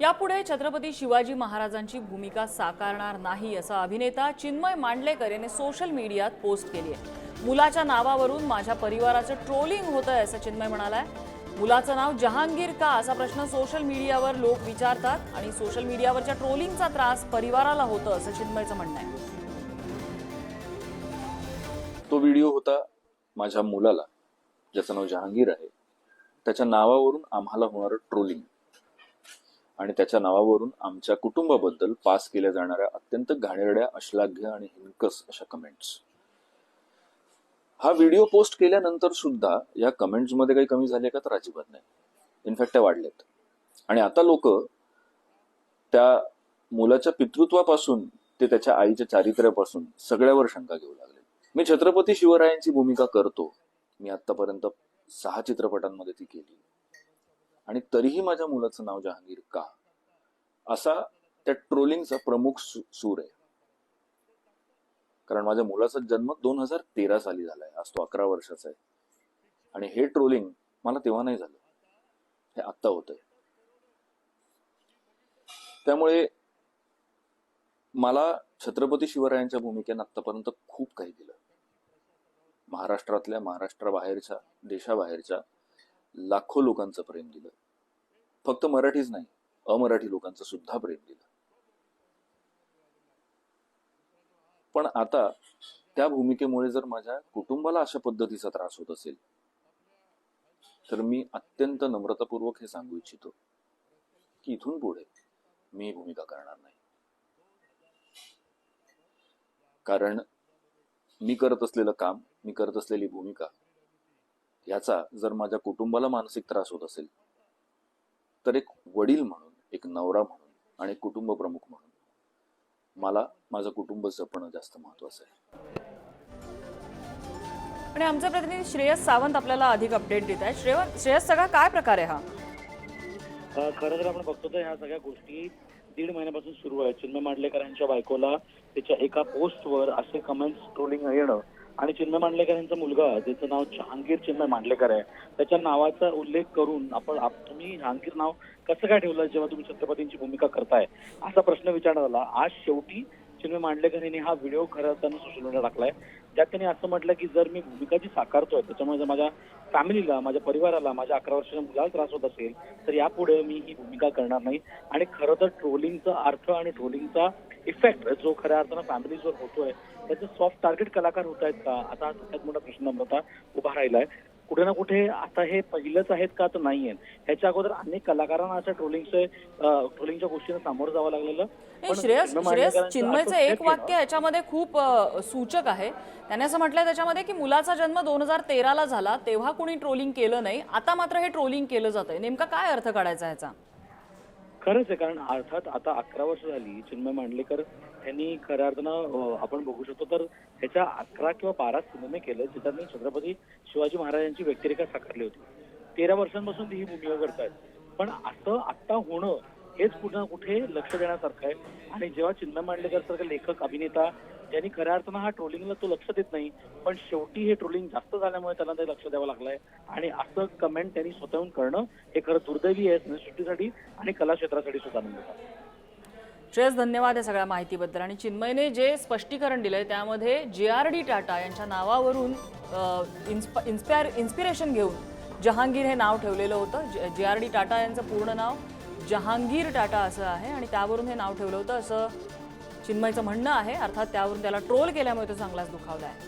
यापुढे छत्रपती शिवाजी महाराजांची भूमिका साकारणार नाही असं अभिनेता चिन्मय मांडलेकर याने सोशल मीडियात पोस्ट केली आहे. मुलाच्या नावावरून माझ्या परिवाराचं ट्रोलिंग होतंय असं चिन्मय म्हणालाय. मुलाचं नाव जहांगीर का असा प्रश्न सोशल मीडियावर लोक विचारतात आणि सोशल मीडियावरच्या ट्रोलिंगचा त्रास परिवाराला होतं असं चिन्मयचं म्हणणं आहे. तो व्हिडिओ होता माझ्या मुलाला ज्याचं नाव जहांगीर आहे. त्याच्या नावावरून आम्हाला होणारं ट्रोलिंग. आणि त्याच्या नावावरून आमच्या कुटुंबाबद्दल पास केल्या जाणाऱ्या अत्यंत घाणेरड्या अश्लाघ्य आणि हिंकस अशा कमेंट्स हा व्हिडिओ पोस्ट केल्यानंतर सुद्धा या कमेंट्समध्ये काही कमी झाले का तर अजिबात नाही. इनफॅक्ट त्या वाढलेत. आणि आता लोक त्या मुलाच्या पितृत्वापासून ते त्याच्या आईच्या चारित्र्यापासून सगळ्यावर शंका घेऊ लागले. मी छत्रपती शिवरायांची भूमिका करतो. मी आतापर्यंत सहा चित्रपटांमध्ये ती केली. आणि तरीही माझ्या मुलाचं नाव जहांगीर का? असा त्या ट्रोलिंगचा प्रमुख सूर आहे. कारण माझ्या मुलाचा जन्म दोन हजार तेरा साली झालाय. आज तो अकरा वर्षाचा आहे. आणि हे ट्रोलिंग मला तेव्हा नाही झालं. हे आत्ता होतंय. त्यामुळे मला छत्रपती शिवरायांच्या भूमिकेनं आतापर्यंत खूप काही दिलं. महाराष्ट्रातल्या महाराष्ट्राबाहेरच्या देशाबाहेरच्या लाखो लोकांचं प्रेम दिलं. फक्त मराठीच नाही अमराठी लोकांचं सुद्धा प्रेम दिलं. पण आता त्या भूमिकेमुळे जर माझ्या कुटुंबाला अशा पद्धतीचा त्रास होत असेल तर मी अत्यंत नम्रतापूर्वक हे सांगू इच्छितो की इथून पुढे मी भूमिका करणार नाही. कारण मी करत असलेलं काम मी करत असलेली भूमिका याचा जर माझ्या कुटुंबाला मानसिक त्रास होत असेल तर एक वडील म्हणून एक नवरा म्हणून आणि कुटुंब प्रमुख म्हणून मला माझं कुटुंब जपणं जास्त महत्वाचं आहे. आणि आमचे प्रतिनिधी श्रेयस सावंत आपल्याला अधिक अपडेट देत आहेत. श्रेय श्रेयस सगळा काय प्रकार आहे हा? खरं तर आपण बघतो तर ह्या सगळ्या गोष्टी दीड महिन्यापासून सुरू आहेत. चिन्मय मांडलेकर यांच्या बायकोला त्याच्या एका पोस्टवर असे कमेंट्स ट्रोलिंग येणं आणि चिन्मय मांडलेकर यांचा मुलगा ज्याचं नाव जहांगीर चिन्मय मांडलेकर आहे त्याच्या नावाचा उल्लेख करून आपण तुम्ही जहांगीर नाव कसं काय ठेवलं जेव्हा तुम्ही छत्रपतींची भूमिका करताय? असा प्रश्न विचारण्यात आला. आज शेवटी चिन्मय मांडलेकर यांनी हा व्हिडिओ खरं त्यांना सोशल मीडिया टाकलाय. ज्यात त्यांनी असं म्हटलं की जर मी भूमिका जी साकारतोय त्याच्यामुळे जर माझ्या फॅमिलीला माझ्या परिवाराला माझ्या अकरा वर्षाच्या मुलाला त्रास होत असेल तर यापुढे मी ही भूमिका करणार नाही. आणि खरं तर ट्रोलिंगचा अर्थ आणि ट्रोलिंगचा इफेक्ट जो खऱ्या अर्थानं फॅमिलीजवर होतोय त्याचे सॉफ्ट टार्गेट कलाकार होत आहेत का? आता हा सगळ्यात मोठा प्रश्न होता उभा राहिलाय. कुठे ना कुठे आता हे पहिलंच आहेत का तर नाही आहेत ह्याच्या अगोदर अनेक कलाकारांना अशा ट्रोलिंगचे ट्रोलिंगच्या गोष्टींना सामोरं जावं लागलेलं. श्रेयस श्रेयस चिन्मयचं एक वाक्य याच्यामध्ये खूप सूचक आहे. त्याने असं म्हटलंय त्याच्यामध्ये की मुलाचा जन्म दोन हजार तेराला झाला तेव्हा कुणी ट्रोलिंग केलं नाही आता मात्र हे ट्रोलिंग केलं जातंय. नेमका काय अर्थ काढायचा ह्याचा खरंच आहे कारण अर्थात आता अकरा वर्ष झाली चिन्मय मांडलेकर यांनी खऱ्या अर्थानं आपण बघू शकतो. तर ह्याच्या अकरा किंवा बारा सिनेमे केले त्यांनी छत्रपती शिवाजी महाराजांची व्यक्तिरेखा साकारली होती. तेरा वर्षांपासून ती ही भूमिका करतायत. पण असं आत्ता होणं हेच पुन्हा कुठे लक्ष देण्यासारखं आहे. आणि जेव्हा चिन्ह मांडलेकर सारखा लेखक अभिनेता ज्यांनी खऱ्या अर्थानं हा ट्रोलिंगला तो लक्ष देत नाही पण शेवटी हे ट्रोलिंग जास्त झाल्यामुळे त्यांना ते लक्ष द्यावं लागलंय. आणि असं कमेंट त्यांनी स्वतःहून करणं हे खरं दुर्दैवी आहे. सिनेसृष्टीसाठी आणि कला क्षेत्रासाठी सुद्धा नंतर श्रेयस धन्यवाद या सगळ्या माहितीबद्दल. आणि चिन्मयने जे स्पष्टीकरण दिलंय त्यामध्ये जे आर डी टाटा यांच्या नावावरून इन्स्पायर इन्स्पिरेशन घेऊन जहांगीर हे नाव ठेवलेलं होतं. जे आर डी टाटा यांचं पूर्ण नाव. जहांगीर टाटा असं आहे आणि त्यावरून हे नाव ठेवलं होतं. असं चिन्मयचं म्हणणं आहे. अर्थात त्यावरून त्याला ट्रोल केल्यामुळे तो चांगलाच दुखावला आहे.